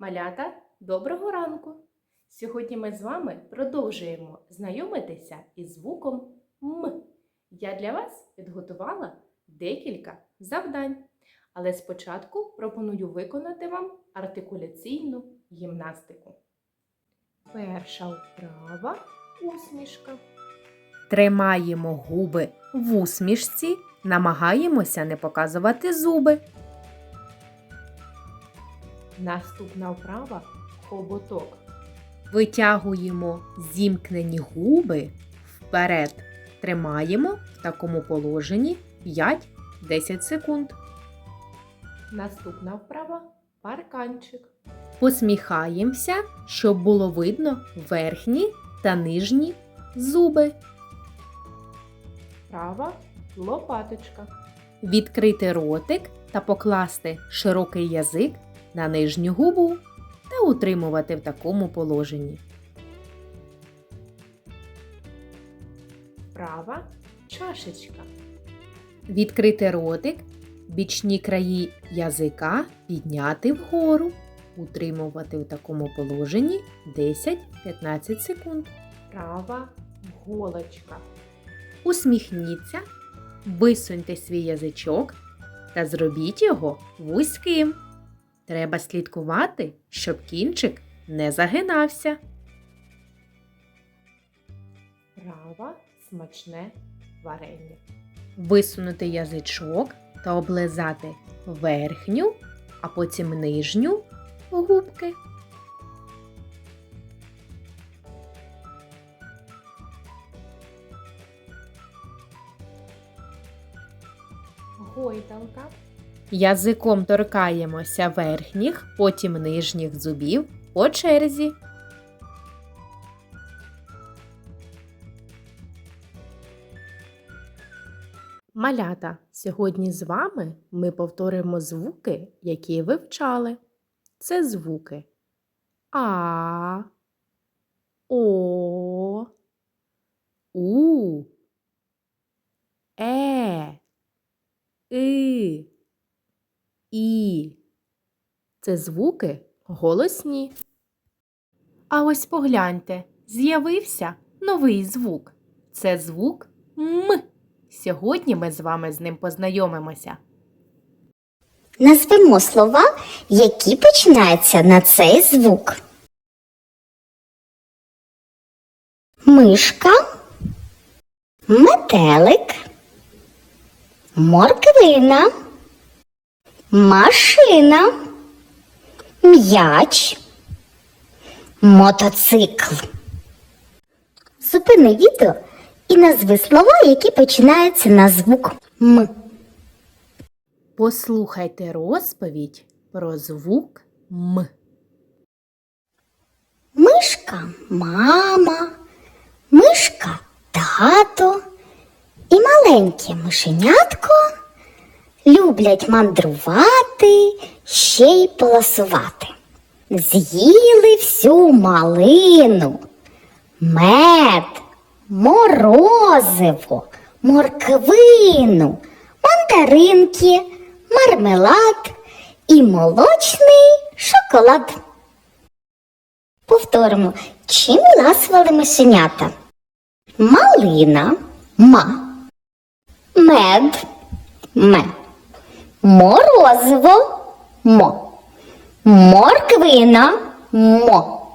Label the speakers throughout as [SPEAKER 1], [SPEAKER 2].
[SPEAKER 1] Малята, доброго ранку! Сьогодні ми з вами продовжуємо знайомитися із звуком М. Я для вас підготувала декілька завдань, але спочатку пропоную виконати вам артикуляційну гімнастику. Перша вправа усмішка.
[SPEAKER 2] Тримаємо губи в усмішці, намагаємося не показувати зуби.
[SPEAKER 1] Наступна вправа хоботок.
[SPEAKER 2] Витягуємо зімкнені губи вперед. Тримаємо в такому положенні 5-10 секунд.
[SPEAKER 1] Наступна вправа парканчик.
[SPEAKER 2] Посміхаємося, щоб було видно верхні та нижні зуби.
[SPEAKER 1] Вправа лопаточка.
[SPEAKER 2] Відкрити ротик та покласти широкий язик на нижню губу та утримувати в такому положенні.
[SPEAKER 1] Вправа чашечка.
[SPEAKER 2] Відкрити ротик, бічні краї язика підняти вгору, утримувати в такому положенні 10-15 секунд.
[SPEAKER 1] Права голочка.
[SPEAKER 2] Усміхніться, висуньте свій язичок та зробіть його вузьким. Треба слідкувати, щоб кінчик не загинався.
[SPEAKER 1] Права смачне варення.
[SPEAKER 2] Висунути язичок та облизати верхню, а потім нижню губки.
[SPEAKER 1] Гойдалка.
[SPEAKER 2] Язиком торкаємося верхніх, потім нижніх зубів по черзі. Малята, сьогодні з вами ми повторимо звуки, які вивчали. Це звуки А, О, І. Це звуки голосні. А ось погляньте, з'явився новий звук. Це звук М. Сьогодні ми з вами з ним познайомимося.
[SPEAKER 3] Назвемо слова, які починаються на цей звук. Мишка, метелик, морквина, машина, м'яч, мотоцикл. Зупини відео і назви слова, які починаються на звук М.
[SPEAKER 2] Послухайте розповідь про звук М.
[SPEAKER 3] Мишка мама, мишка тато і маленьке мишенятко люблять мандрувати, ще й полосувати. З'їли всю малину, мед, морозиво, морквину, мандаринки, мармелад і молочний шоколад. Повторимо, чим ласували мишенята? Малина ма, мед ме, морозиво. Мо, морквина. Мо,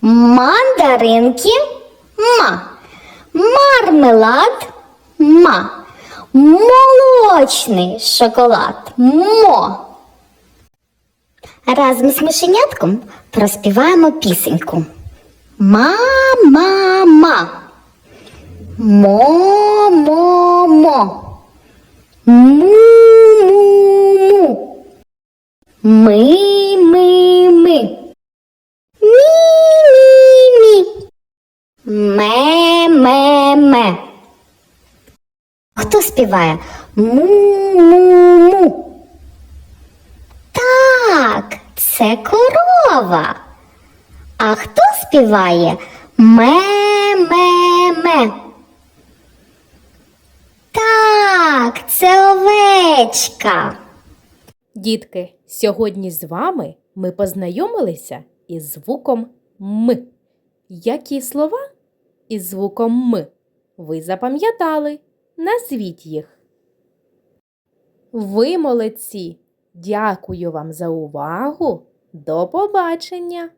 [SPEAKER 3] мандаринки. Ма, мармелад. Ма, молочний шоколад. Мо. Разом з мишенятком проспіваємо пісеньку. Ма-ма-ма. Мо-мо-мо. Ми-ми-ми. Мі-мі-мі. Ме-ме-ме. Хто співає? Му-му-му. Так, це корова. А хто співає ме-ме-ме? Так, це овечка.
[SPEAKER 2] Дітки, сьогодні з вами ми познайомилися із звуком М. Які слова із звуком М ви запам'ятали? Назвіть їх. Ви молодці! Дякую вам за увагу! До побачення!